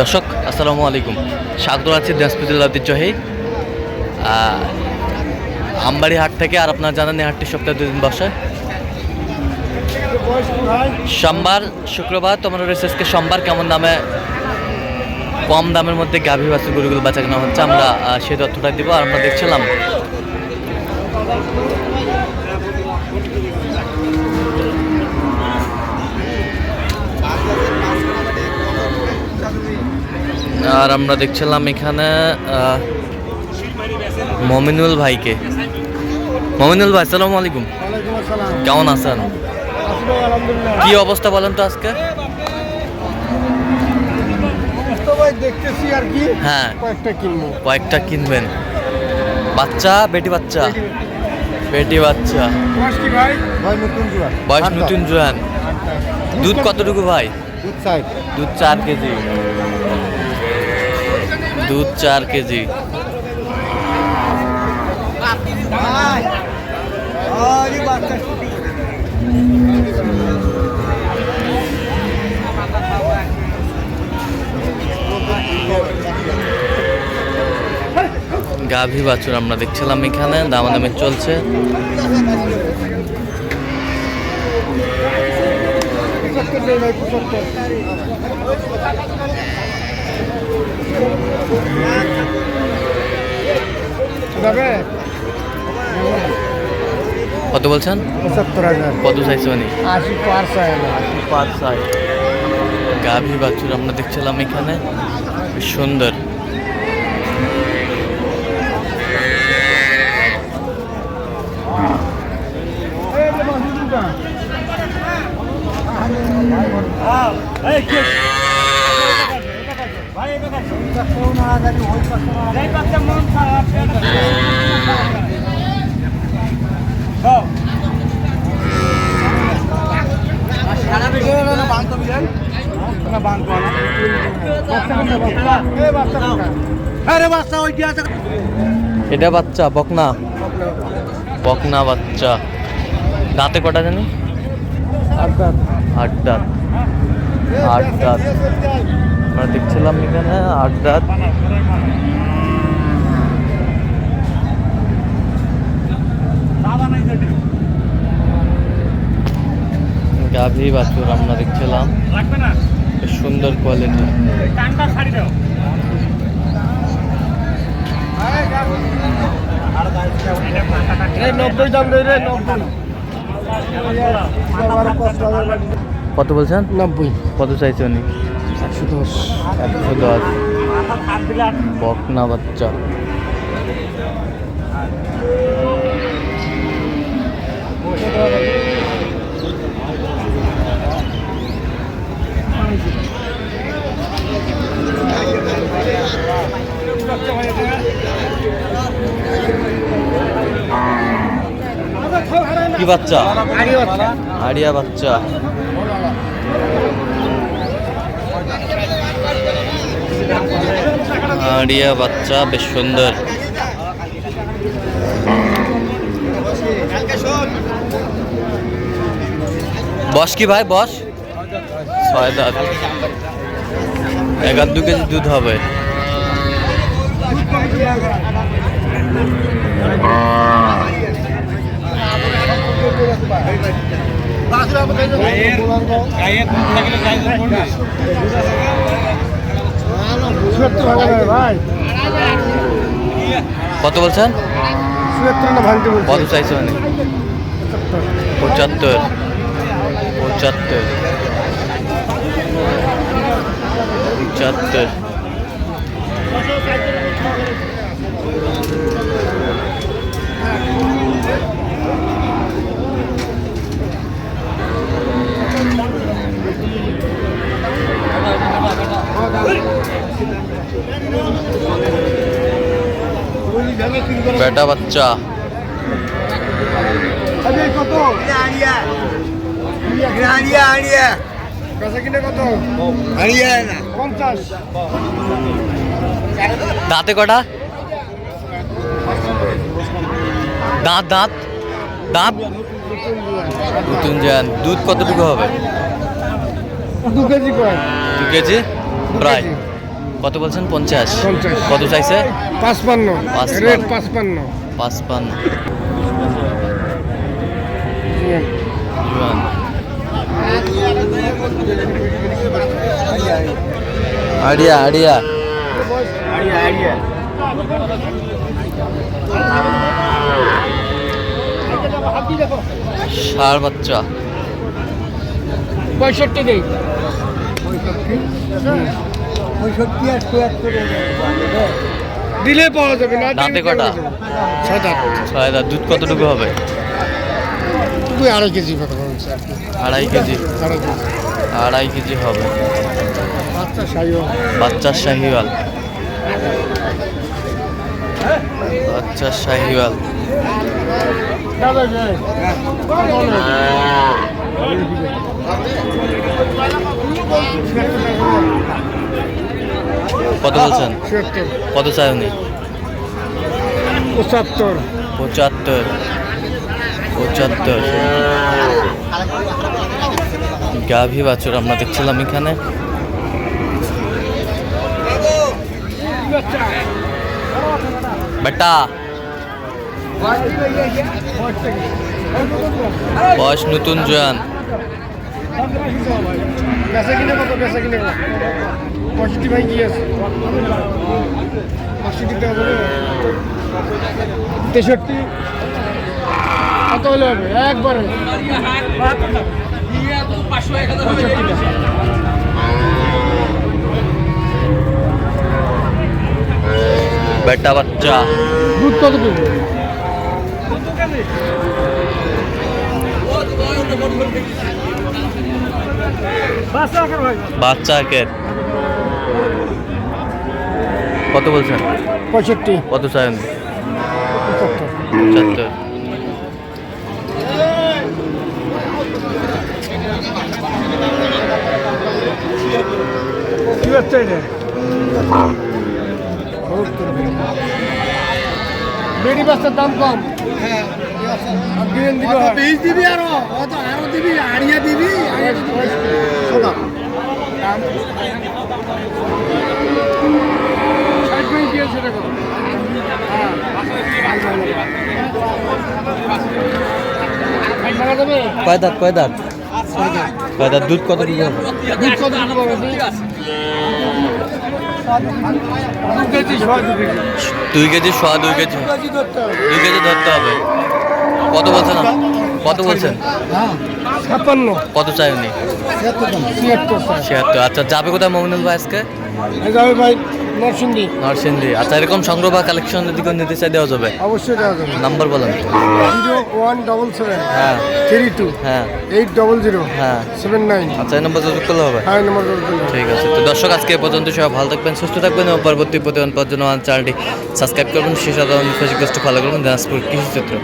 দর্শক, আসসালামু আলাইকুম। স্বাগত আছি দিনাজপুর ঐতিহ্যহী আমবাড়ি হাট থেকে, আর আপনার জানেন হাটটি সপ্তাহে দুদিন বসে। সোমবার, শুক্রবার, তোমার রেসেসকে সোমবার, কেমন দামে, কম দামের মধ্যে গাভী বাছুর গরুগুলো বেচা কেনা হচ্ছে, আমরা সেই তথ্যটা দিব, আর আমরা দেখছিলাম। আর আমরা দেখছিলাম এখানে মমিনুল ভাইকে। মমিনুল ভাই সালাম আলাইকুম। কেমন আছেন? কি অবস্থা বলেন তো আজকে? দেখতেছি আর কি। হ্যাঁ। কয়েকটা কিনবো। কয়েকটা কিনবেন। বাচ্চা বেটি বাচ্চা? বেটি বাচ্চা। বয়স নতুন জোয়ান। দুধ কতটুকু ভাই? দুধ চার কেজি। দুধ চার কেজি। গাভী বাছুর আমরা দেখছিলাম এখানে দামাদামি চলছে পঁচাত্তর নেই ভাই পঁচাত্তর যাবে কত বলছেন? পঁচাত্তর হাজার। কত চাইছে মানে? আশি পার আশি পাঁচ ষাট গাভী বাছুর আমরা দেখছিলাম এখানে। বেশ সুন্দর এটা বাচ্চা, বকনা। বকনা বাচ্চা। দাঁতে কটা জানি? আট দাঁত। আট দাঁত। আমরা দেখছিলাম এখানে আট দাঁত। গাভী বাছুর আমরা দেখছিলাম। সুন্দর কোয়ালিটি কত বলছেন? নব্বই। কত চাইছে উনি? একশো দশ। একশো দশ। বকনা বাচ্চা। বাচ্চা। আড়িয়া বাচ্চা। আড়িয়া বাচ্চা। বেশ সুন্দর। বস কি ভাই বস? ছয় দাঁত। এগারো দু কেজি দুধ হবে। ভাই কত বলছেন? কত চাইছে মানে পঁচাত্তর। পঁচাত্তর। পঁচাত্তর বেটা বাচ্চা আরে কত আড়িয়া আড়িয়া আড়িয়া কাঁচা কিনে কত আড়িয়া না পঞ্চাশ দাঁতে কটা? দাঁত দাঁত দাঁত। নতুন যান দুধ কতটুকু হবে? দু কেজি দু কেজি? প্রায়। কত বলছেন? পঞ্চাশ। কত চাইছে? পাঁচপান্ন। পাঁচপান্ন। রেট পাঁচপান্ন। পাঁচপান্ন। হুম। আড়িয়া আড়িয়া আড়িয়া আড়িয়া বাচ্চা। পঁয়ষট্টি নেই পঁয়ষট্টি? আর চুয়াত্তর দিলে পাওয়া যাবে না দাঁতে কটা? ছয় দাঁত। ছয় দুধ কতটুকু হবে? আড়াই কেজি আড়াই কেজি? আড়াই কেজি। হবে। বাচ্চার শাহিওয়াল বাচ্চার শাহিওয়াল কত বলছেন? কত চাই উনি? পঁচাত্তর। পঁচাত্তর। পঁচাত্তর। গাভী বাছুর আমরা দেখছিলাম এখানে। বেটা। বয়স নতুন জোয়ান। কত কত পঁয়ষট্টি ভাই কি আছে? পঁয়ষট্টি টাকা বলে তেষট্টি। কত হলে হবে? একবারে। বেটা বাচ্চা। দুধ কতটুকু বাচ্চা একের কত বলছেন? পঁয়ষট্টি। কত চাই পঁচাত্তর। বেডি দাম কম। হ্যাঁ বীজ দিবি আরও। অত আরও দিবি আড়িয়া দিবি আড়িয়া দিবি। সোদা দাম। ষাট মিনিট দিয়েছে দেখো কয় দাঁত কয় দাঁত? কয় দাঁত? দুধ কত দুধ কত দিতে পারবে দু কেজি ছয় দু কেজি। দুই কেজি সোয়া দুই কেজি। হবে। দুই কেজি ধরতে হবে। কত বলছেন কত বলছেন? ছাপ্পান্ন। কত চাই উনি ছিয়াত্তর। ছিয়াত্তর। আচ্ছা যাবে কোথায় মমিনুল ভাই আজকে? যাবে ভাই নরসিংদী। নরসিংদী। আচ্ছা এরকম সংগ্রহ বা কালেকশন যদি কেউ নিতে চাই দেওয়া যাবে? অবশ্যই দেওয়া যাবে। নাম্বার বলেন জিরো ওয়ান ডবল সেভেন হ্যাঁ। থ্রি টু হ্যাঁ। এইট ডবল জিরো হ্যাঁ। Seven nine. আচ্ছা এই নম্বর যোগ করলে হবে? হাই নম্বর ঠিক আছে। তো দর্শক আজকে পর্যন্ত সবাই ভালো থাকবেন সুস্থ থাকবেন এবং পরবর্তী প্রতিদিন পর্যন্ত আমার চ্যানেলটি সাবস্ক্রাইব করবেন। সেই সাধারণ ফেসবুক ফলো করবেন দিনাজপুর কৃষি চিত্র